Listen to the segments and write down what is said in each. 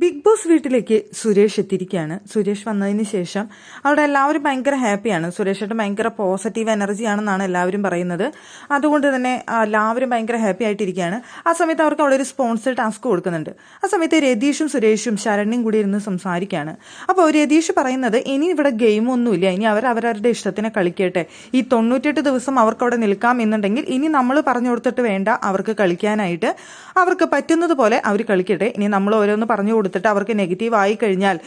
Big boss വീട്ടിലേക്ക് സുരേഷ് എത്തിയിരിക്കുകയാണ്. സുരേഷ് വന്നതിന് ശേഷം അവിടെ എല്ലാവരും ഭയങ്കര ഹാപ്പിയാണ്. സുരേഷായിട്ട് ഭയങ്കര പോസിറ്റീവ് എനർജി ആണെന്നാണ് എല്ലാവരും പറയുന്നത്. അതുകൊണ്ട് തന്നെ എല്ലാവരും ഭയങ്കര ഹാപ്പി ആയിട്ടിരിക്കുകയാണ്. ആ സമയത്ത് അവർക്ക് അവിടെ ഒരു സ്പോൺസർ ടാസ്ക് കൊടുക്കുന്നുണ്ട്. ആ സമയത്ത് രതീഷും സുരേഷും ശരണ്യും കൂടി ഇരുന്ന് സംസാരിക്കുകയാണ്. അപ്പോൾ രതീഷ് പറയുന്നത് ഇനി ഇവിടെ ഗെയിമൊന്നുമില്ല ഇനി അവർ അവരവരുടെ ഇഷ്ടത്തിനെ കളിക്കട്ടെ. ഈ തൊണ്ണൂറ്റെട്ട് ദിവസം അവർക്ക് അവിടെ നിൽക്കാം എന്നുണ്ടെങ്കിൽ ഇനി നമ്മൾ പറഞ്ഞു കൊടുത്തിട്ട് വേണ്ട അവർക്ക് കളിക്കാനായിട്ട്. അവർക്ക് പറ്റുന്നത് പോലെ അവർ കളിക്കട്ടെ. ഇനി നമ്മൾ ഓരോന്ന് പറഞ്ഞു കൊടുത്തിട്ട് അവർക്ക് നെഗറ്റീവ് ആയി കഴിഞ്ഞാൽ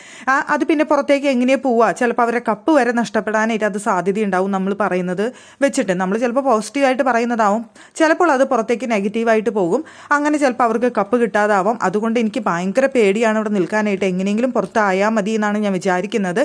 അത് പിന്നെ പുറത്തേക്ക് എങ്ങനെ പോവുക ചിലപ്പോൾ അവരെ കപ്പ് വരെ നഷ്ടപ്പെടാനായിട്ട് അത് സാധ്യതയുണ്ടാവും നമ്മൾ പറയുന്നത് വെച്ചിട്ട്. നമ്മൾ ചിലപ്പോൾ പോസിറ്റീവായിട്ട് പറയുന്നതാവും. ചിലപ്പോൾ അത് പുറത്തേക്ക് നെഗറ്റീവായിട്ട് പോകും. അങ്ങനെ ചിലപ്പോൾ അവർക്ക് കപ്പ് കിട്ടാതാവാം. അതുകൊണ്ട് എനിക്ക് ഭയങ്കര പേടിയാണ് ഇവിടെ നിൽക്കാനായിട്ട്. എങ്ങനെയെങ്കിലും പുറത്തായാൽ മതി എന്നാണ് ഞാൻ വിചാരിക്കുന്നത്.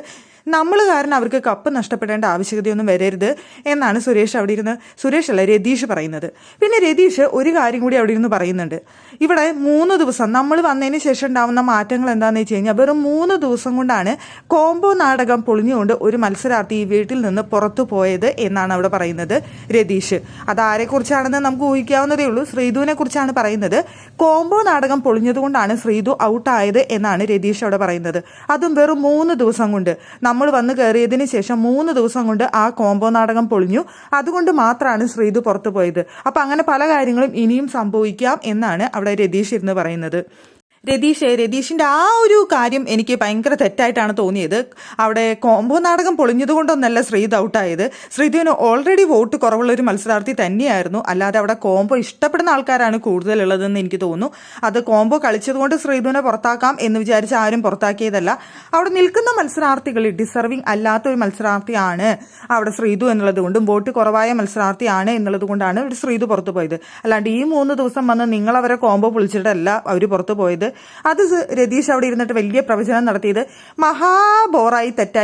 നമ്മൾ കാരണം അവർക്ക് കപ്പ് നഷ്ടപ്പെടേണ്ട ആവശ്യകതയൊന്നും വരരുത് എന്നാണ് സുരേഷ് അവിടെ ഇരുന്ന് സുരേഷ് അല്ല രതീഷ് പറയുന്നത്. പിന്നെ രതീഷ് ഒരു കാര്യം കൂടി അവിടെ ഇരുന്ന് പറയുന്നുണ്ട്. ഇവിടെ മൂന്ന് ദിവസം നമ്മൾ വന്നതിന് ശേഷം ഉണ്ടാവുന്ന മാറ്റങ്ങൾ എന്താണെന്ന് വെച്ച് കഴിഞ്ഞാൽ വെറും മൂന്ന് ദിവസം കൊണ്ടാണ് കോംബോ നാടകം പൊളിഞ്ഞുകൊണ്ട് ഒരു മത്സരാർത്ഥി ഈ വീട്ടിൽ നിന്ന് പുറത്തു പോയത് എന്നാണ് അവിടെ പറയുന്നത് രതീഷ്. അത് ആരെക്കുറിച്ചാണെന്ന് നമുക്ക് ഊഹിക്കാവുന്നതേ ഉള്ളൂ. ശ്രീധുവിനെ കുറിച്ചാണ് പറയുന്നത്. കോംബോ നാടകം പൊളിഞ്ഞതുകൊണ്ടാണ് ശ്രീധു ഔട്ടായത് എന്നാണ് രതീഷ് അവിടെ പറയുന്നത്. അതും വെറും മൂന്ന് ദിവസം കൊണ്ട്. നമ്മൾ വന്ന് കയറിയതിന് ശേഷം മൂന്ന് ദിവസം കൊണ്ട് ആ കോംബോ നാടകം പൊളിഞ്ഞു. അതുകൊണ്ട് മാത്രമാണ് ശ്രീതു പുറത്തു പോയത്. അപ്പം അങ്ങനെ പല കാര്യങ്ങളും ഇനിയും സംഭവിക്കാം എന്നാണ് അവിടെ രതീഷ് ഇരുന്ന് പറയുന്നത്. രതീഷ് രതീഷിന്റെ ആ ഒരു കാര്യം എനിക്ക് ഭയങ്കര തെറ്റായിട്ടാണ് തോന്നിയത്. അവിടെ കോംബോ നാടകം പൊളിഞ്ഞത് കൊണ്ടൊന്നല്ല ശ്രീത് ഔട്ടായത്. ശ്രീധുവിന് ഓൾറെഡി വോട്ട് കുറവുള്ള ഒരു മത്സരാർത്ഥി തന്നെയായിരുന്നു. അല്ലാതെ അവിടെ കോംബോ ഇഷ്ടപ്പെടുന്ന ആൾക്കാരാണ് കൂടുതലുള്ളതെന്ന് എനിക്ക് തോന്നുന്നു. അത് കോംബോ കളിച്ചതുകൊണ്ട് ശ്രീതുവിനെ പുറത്താക്കാം എന്ന് വിചാരിച്ച് ആരും പുറത്താക്കിയതല്ല. അവിടെ നിൽക്കുന്ന മത്സരാർത്ഥികൾ ഡിസർവിങ് അല്ലാത്ത ഒരു മത്സരാർത്ഥിയാണ് അവിടെ ശ്രീതു എന്നുള്ളത് കൊണ്ടും വോട്ട് കുറവായ മത്സരാർത്ഥിയാണ് എന്നുള്ളത് കൊണ്ടാണ് ശ്രീധു പുറത്തു പോയത്. അല്ലാണ്ട് ഈ മൂന്ന് ദിവസം വന്ന് നിങ്ങൾ അവരെ കോംബോ പൊളിച്ചിട്ടല്ല അവർ പുറത്തു പോയത്. അത് രതീഷ് അവിടെ ഇരുന്നിട്ട് വലിയ പ്രവചനം നടത്തിയത് മഹാബോറായി തെറ്റായിരുന്നു